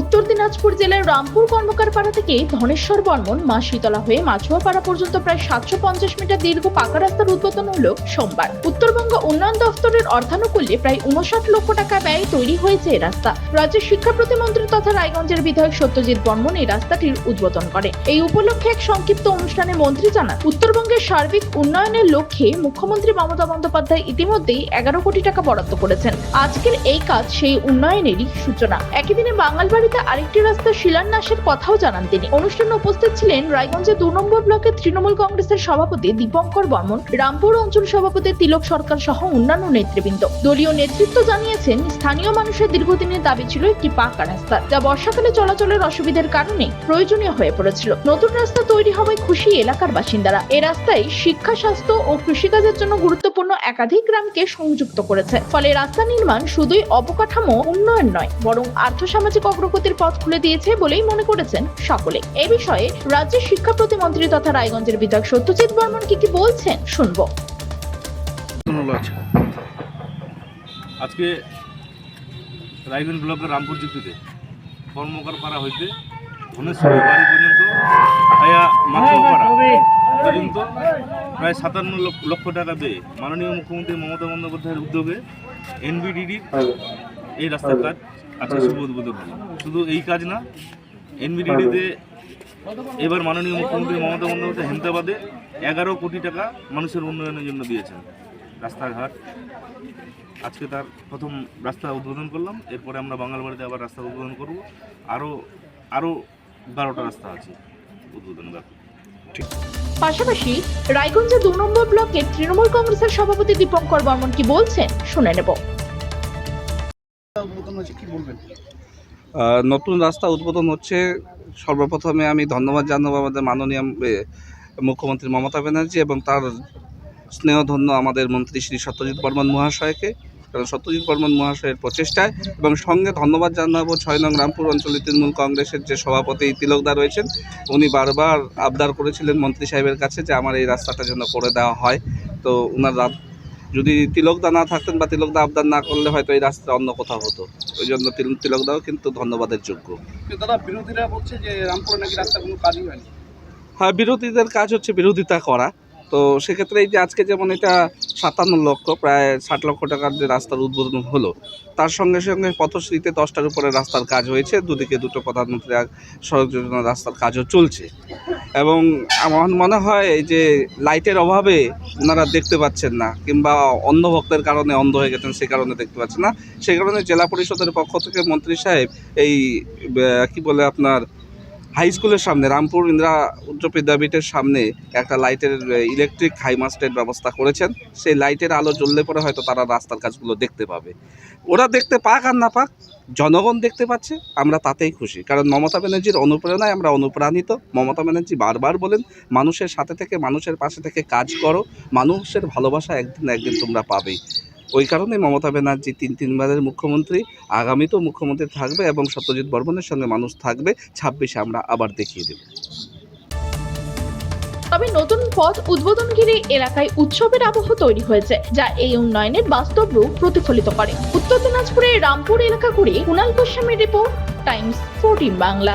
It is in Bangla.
উত্তর দিনাজপুর জেলার রামপুর কর্মকার পাড়া থেকে ধনেশ্বর বর্মন, মা শীতলা হয়ে মাছুয়াপাড়া পর্যন্ত প্রায় সাতশো পঞ্চাশ মিটার দীর্ঘ পাকা রাস্তার উদ্বোধন হল সোমবার। উত্তরবঙ্গ উন্নয়ন দফতরের অর্থানুকূল্যে প্রায় উনষাট লক্ষ টাকা ব্যয়ে তৈরি হয়েছে এই রাস্তা। রাজ্যের শিক্ষা প্রতিমন্ত্রী তথা রায়গঞ্জের বিধায়ক সত্যজিৎ বর্মন এই রাস্তাটির উদ্বোধন করে। এই উপলক্ষে এক সংক্ষিপ্ত অনুষ্ঠানে মন্ত্রী জানান, উত্তরবঙ্গের সার্বিক উন্নয়নের লক্ষ্যে মুখ্যমন্ত্রী মমতা বন্দ্যোপাধ্যায় ইতিমধ্যেই এগারো কোটি টাকা বরাদ্দ করেছেন। আজকের এই কাজ সেই উন্নয়নেরই সূচনা। একই দিনে বাঙালবাড়িতে আরেকটি রাস্তার শিলান্যাসের কথাও জানান তিনি। অনুষ্ঠানে উপস্থিত ছিলেন রায়গঞ্জের দু নম্বর ব্লকের তৃণমূল কংগ্রেসের সভাপতি দীপঙ্কর বর্মন রামপুর অঞ্চল সভাপতি তিলক সরকার সহ অন্যান্য নেতৃবৃন্দ। দলীয় নেতৃত্ব জানিয়েছেন, স্থানীয় মানুষের দীর্ঘদিনের দাবি ছিল একটি পাকা রাস্তা, যা বর্ষাকালে চলাচলের অসুবিধার কারণে প্রয়োজনীয় হয়ে পড়েছিল। নতুন রাস্তা তৈরি হওয়ায় খুশি এলাকার বাসিন্দারা। এ রাস্তায় শিক্ষা, স্বাস্থ্য ও কৃষিকাজের জন্য গুরুত্বপূর্ণ একাধিক গ্রামকে সংযুক্ত করেছে। ফলে রাস্তা নির্মাণ শুধুই অবকাঠামো উন্নয়ন নয়, বরং আর্থসামাজিক অগ্রগতির পথ খুলে দিয়েছে বলেই মনে করেছেন সকলে। এ বিষয়ে রাজ্যের শিক্ষা প্রতিমন্ত্রী তথা রায়গঞ্জের বিধায়ক সত্যজিৎ বর্মন কি কি বলছেন শুনব। আজকে রায়গঞ্জ ব্লকের রামপুর জিপিতে কর্মকার পাড়া হইতে ধনেশ্বরের বাড়ি পর্যন্ত আয়া মাছুপাড়া পর্যন্ত প্রায় সাতান্ন লক্ষ লক্ষ টাকা দিয়ে। মাননীয় মুখ্যমন্ত্রী মমতা বন্দ্যোপাধ্যায়ের উদ্যোগে এনবিডিডির এই রাস্তার কাজ আজকে শুভ উদ্বোধন হলো। শুধু এই কাজ না এনবিডিডিতে এবার মাননীয় মুখ্যমন্ত্রী মমতা বন্দ্যোপাধ্যায় হেমতাবাদে এগারো কোটি টাকা মানুষের উন্নয়নের জন্য দিয়েছেন রাস্তাঘাট। আজকে তার প্রথম রাস্তা উদ্বোধন করলাম এরপরে আমরা বাঙালবাড়িতে আবার রাস্তা উদ্বোধন করব। আরও আরও বারোটা রাস্তা আছে উদ্বোধন বাকি পাশাপাশি রায়গঞ্জের দু নম্বর ব্লকের তৃণমূল কংগ্রেসের সভাপতি দীপঙ্কর বর্মন কি বলছেন শুনে নেব। কি বলবেন? নতুন রাস্তা উদ্বোধন হচ্ছে। সর্বপ্রথমে আমি ধন্যবাদ জানাব আমাদের মাননীয় মুখ্যমন্ত্রী মমতা ব্যানার্জি এবং তার স্নেহধন্য আমাদের মন্ত্রী শ্রী সত্যজিৎ বর্মন মহাশয়কে, কারণ সত্যজিৎ বর্মন মহাশয়ের প্রচেষ্টায়। এবং সঙ্গে ধন্যবাদ জানাব ছয় নং রামপুর অঞ্চলের তৃণমূল কংগ্রেসের যে সভাপতি তিলকদা রয়েছেন, উনি বারবার আবদার করেছিলেন মন্ত্রী সাহেবের কাছে যে আমার এই রাস্তাটা যেন করে দেওয়া হয়। তো ওনার যদি তিলকদা না থাকতেন বা তিলকদা আবদার না করলে হয়তো এই রাস্তা অন্য কোথাও হতো। ওই জন্য তিল- তিলকদাও কিন্তু ধন্যবাদের যোগ্য। দাদা বিরোধীরা বলছে যে রামপুরে নাকি রাস্তা কোনো কাজই হয়নি। হ্যাঁ বিরোধীদের কাজ হচ্ছে বিরোধিতা করা। তো সেক্ষেত্রে এই যে আজকে যেমন এটা সাতান্ন লক্ষ প্রায় ষাট লক্ষ টাকার যে রাস্তার উদ্বোধন হলো তার সঙ্গে সঙ্গে পথশ্রীতে দশটার উপরে রাস্তার কাজ হয়েছে। দুদিকে দুটো প্রধানমন্ত্রী সড়ক যোজনা রাস্তার কাজও চলছে। এবং আমার মনে হয় এই যে লাইটের অভাবে ওনারা দেখতে পাচ্ছেন না, কিংবা অন্ধ ভক্তের কারণে অন্ধ হয়ে গেছেন সে কারণে দেখতে পাচ্ছেন না। সে কারণে জেলা পরিষদের পক্ষ থেকে মন্ত্রী সাহেব এই কি বলে আপনার হাই স্কুলের সামনে, রামপুর ইন্দিরা উচ্চ বিদ্যাপীঠের সামনে একটা লাইটের ইলেকট্রিক হাইমাস্টের ব্যবস্থা করেছেন। সেই লাইটের আলো জ্বললে পরে হয়তো তারা রাস্তার কাজগুলো দেখতে পাবে। ওরা দেখতে পাক আর না পাক, জনগণ দেখতে পাচ্ছে, আমরা তাতেই খুশি। কারণ মমতা ব্যানার্জির অনুপ্রেরণায় আমরা অনুপ্রাণিত। মমতা ব্যানার্জি বারবার বলেন, মানুষের সাথে থেকে, মানুষের পাশে থেকে কাজ করো। মানুষের ভালোবাসা একদিন একদিন তোমরা পাবেই। ওই কারণে মমতা ব্যানার্জি তিন তিনবারের মুখ্যমন্ত্রী, আগামীতেও মুখ্যমন্ত্রী থাকবে এবং সত্যজিৎ বর্মনের সঙ্গে মানুষ থাকবে, ছাব্বিশে আমরা আবার দেখিয়ে দেব। তবে নতুন পথ উদ্বোধন ঘিরে এলাকায় উৎসবের আবহ তৈরি হয়েছে, যা এই উন্নয়নের বাস্তব রূপ প্রতিফলিত করে। উত্তর দিনাজপুরের রামপুর এলাকা ঘুরে কুণাল গোস্বামীর রিপোর্ট, টাইমস ফোরটিন বাংলা।